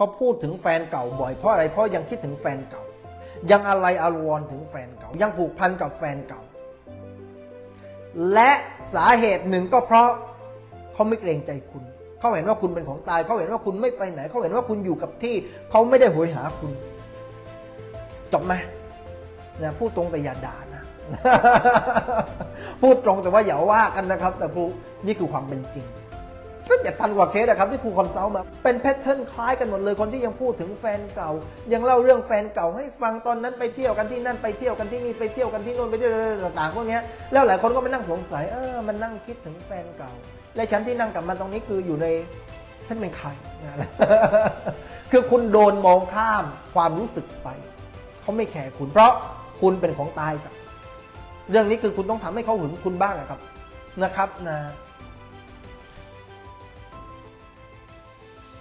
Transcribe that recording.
เขาพูดถึงแฟนเก่าบ่อยเพราะอะไรเพราะยังคิดถึงแฟนเก่า ยังอะไรอาวรถึงแฟนเก่า ยังผูกพันกับแฟนเก่า และสาเหตุหนึ่งก็เพราะเขาไม่เกรงใจคุณ เขาเห็นว่าคุณเป็นของตายเขาเห็นว่าคุณไม่ไปไหน เขาเห็นว่าคุณอยู่กับที่ เขาไม่ได้โหยหาคุณ จบไหมนะพูดตรงแต่อย่าด่านะพูดตรงแต่ว่าอย่าว่ากันนะครับ แต่ครูนี่คือความเป็นจริง ก็เจ็ดพันกว่าเคสนะครับที่ครูคอนซัลท์มาเป็นแพทเทิร์นคล้ายกันหมดเลยคนที่ยังพูดถึงแฟนเก่า ยังเล่าเรื่องแฟนเก่าให้ฟังตอนนั้นไปเที่ยวกันที่นั่นไปเที่ยวกันที่นี่ไปเที่ยวกันที่โน่นไปเที่ยวต่างๆพวกนี้แล้วหลายคนก็มานั่งสงสัยเออมันนั่งคิดถึงแฟนเก่า และฉันที่นั่งกับมาตรงนี้คืออยู่ในฉันเป็นใครนะคือคุณโดนมองข้ามความรู้สึกไปเขาไม่แคร์คุณเพราะคุณเป็นของตายครับเรื่องนี้คือคุณต้องทำให้เขาหึงคุณบ้างครับนะครับนะ